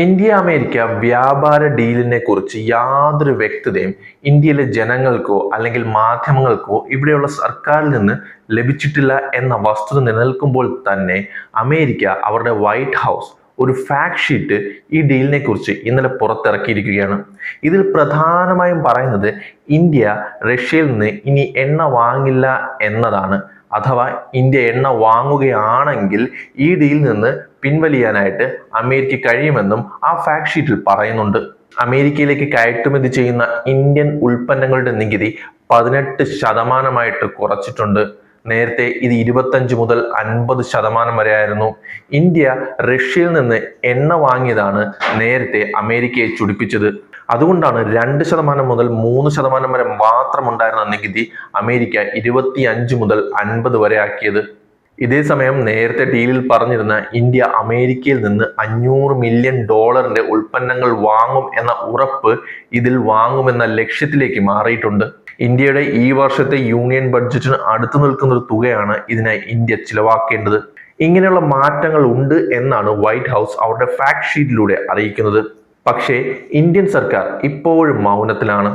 India America വ്യാപാര ഡീലിനെ കുറിച്ച് യാതൊരു വ്യക്തതയും ഇന്ത്യയിലെ ജനങ്ങൾക്കോ അല്ലെങ്കിൽ മാധ്യമങ്ങൾക്കോ ഇവിടെയുള്ള സർക്കാരിൽ നിന്ന് ലഭിച്ചിട്ടില്ല എന്ന വസ്തുത നിലനിൽക്കുമ്പോൾ തന്നെ അമേരിക്ക അവരുടെ വൈറ്റ് ഹൗസ് ഒരു ഫാക്ട് ഷീറ്റ് ഈ ഡീലിനെ കുറിച്ച് ഇന്നലെ പുറത്തിറക്കിയിരിക്കുകയാണ്. ഇതിൽ പ്രധാനമായും പറയുന്നത് ഇന്ത്യ റഷ്യയിൽ നിന്ന് ഇനി എണ്ണ വാങ്ങില്ല എന്നതാണ്. അഥവാ ഇന്ത്യ എണ്ണ വാങ്ങുകയാണെങ്കിൽ ഈ ഡീൽ നിന്ന് പിൻവലിയാനായിട്ട് അമേരിക്ക കഴിയുമെന്നും ആ ഫാക്ട് ഷീറ്റിൽ പറയുന്നുണ്ട്. അമേരിക്കയിലേക്ക് കയറ്റുമതി ചെയ്യുന്ന ഇന്ത്യൻ ഉൽപ്പന്നങ്ങളുടെ നികുതി പതിനെട്ട് ശതമാനമായിട്ട് കുറച്ചിട്ടുണ്ട്. നേരത്തെ ഇത് ഇരുപത്തഞ്ച് മുതൽ അൻപത് ശതമാനം വരെ ആയിരുന്നു ഇന്ത്യ റഷ്യയിൽ നിന്ന് എണ്ണ വാങ്ങിയതാണ് നേരത്തെ അമേരിക്കയെ ചുടിപ്പിച്ചത്. അതുകൊണ്ടാണ് രണ്ട് ശതമാനം മുതൽ മൂന്ന് ശതമാനം വരെ മാത്രം ഉണ്ടായിരുന്ന നികുതി അമേരിക്ക ഇരുപത്തി അഞ്ച് മുതൽ അൻപത് വരെ ആക്കിയത്. ഇതേ സമയം നേരത്തെ ഡീലിൽ പറഞ്ഞിരുന്ന ഇന്ത്യ അമേരിക്കയിൽ നിന്ന് അഞ്ഞൂറ് മില്യൺ ഡോളറിന്റെ ഉൽപ്പന്നങ്ങൾ വാങ്ങും എന്ന ഉറപ്പ് ഇതിൽ വാങ്ങുമെന്ന ലക്ഷ്യത്തിലേക്ക് മാറിയിട്ടുണ്ട്. ഇന്ത്യയുടെ ഈ വർഷത്തെ യൂണിയൻ ബഡ്ജറ്റിന് അടുത്തു നിൽക്കുന്ന ഒരു തുകയാണ് ഇതിനായി ഇന്ത്യ ചിലവാക്കേണ്ടത്. ഇങ്ങനെയുള്ള മാറ്റങ്ങൾ ഉണ്ട് എന്നാണ് വൈറ്റ് ഹൗസ് അവരുടെ ഫാക്ട് ഷീറ്റിലൂടെ അറിയിക്കുന്നത്. പക്ഷേ ഇന്ത്യൻ സർക്കാർ ഇപ്പോഴും മൗനത്തിലാണ്.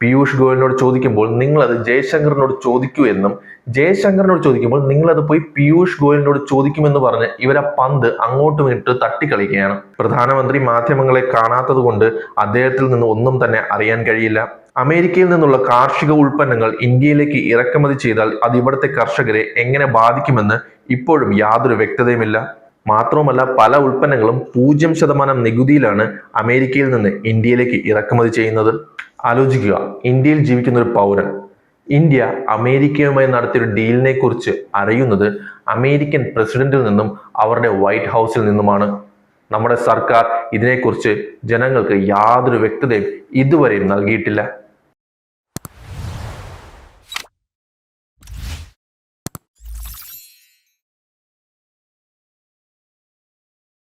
പീയൂഷ് ഗോയലിനോട് ചോദിക്കുമ്പോൾ നിങ്ങൾ അത് ജയശങ്കറിനോട് ചോദിക്കൂ എന്നും ജയശങ്കറിനോട് ചോദിക്കുമ്പോൾ നിങ്ങൾ അത് പോയി പീയൂഷ് ഗോയലിനോട് ചോദിക്കുമെന്ന് പറഞ്ഞ് ഇവരെ പന്ത് അങ്ങോട്ടും ഇട്ട് തട്ടിക്കളിക്കുകയാണ്. പ്രധാനമന്ത്രി മാധ്യമങ്ങളെ കാണാത്തത് കൊണ്ട് അദ്ദേഹത്തിൽ നിന്ന് ഒന്നും തന്നെ അറിയാൻ കഴിയില്ല. അമേരിക്കയിൽ നിന്നുള്ള കാർഷിക ഉൽപ്പന്നങ്ങൾ ഇന്ത്യയിലേക്ക് ഇറക്കുമതി ചെയ്താൽ അത് ഇവിടുത്തെ കർഷകരെ എങ്ങനെ ബാധിക്കുമെന്ന് ഇപ്പോഴും യാതൊരു വ്യക്തതയുമില്ല. മാത്രവുമല്ല പല ഉൽപ്പന്നങ്ങളും പൂജ്യം ശതമാനം നികുതിയിലാണ് അമേരിക്കയിൽ നിന്ന് ഇന്ത്യയിലേക്ക് ഇറക്കുമതി ചെയ്യുന്നത്. ആലോചിക്കുക ഇന്ത്യയിൽ ജീവിക്കുന്ന ഒരു പൗരൻ. ഇന്ത്യ അമേരിക്കയുമായി നടത്തിയ ഒരു ഡീലിനെ കുറിച്ച് അറിയുന്നത് അമേരിക്കൻ പ്രസിഡന്റിൽ നിന്നും അവരുടെ വൈറ്റ് ഹൗസിൽ നിന്നുമാണ്. നമ്മുടെ സർക്കാർ ഇതിനെക്കുറിച്ച് ജനങ്ങൾക്ക് യാതൊരു വ്യക്തതയും ഇതുവരെയും നൽകിയിട്ടില്ല.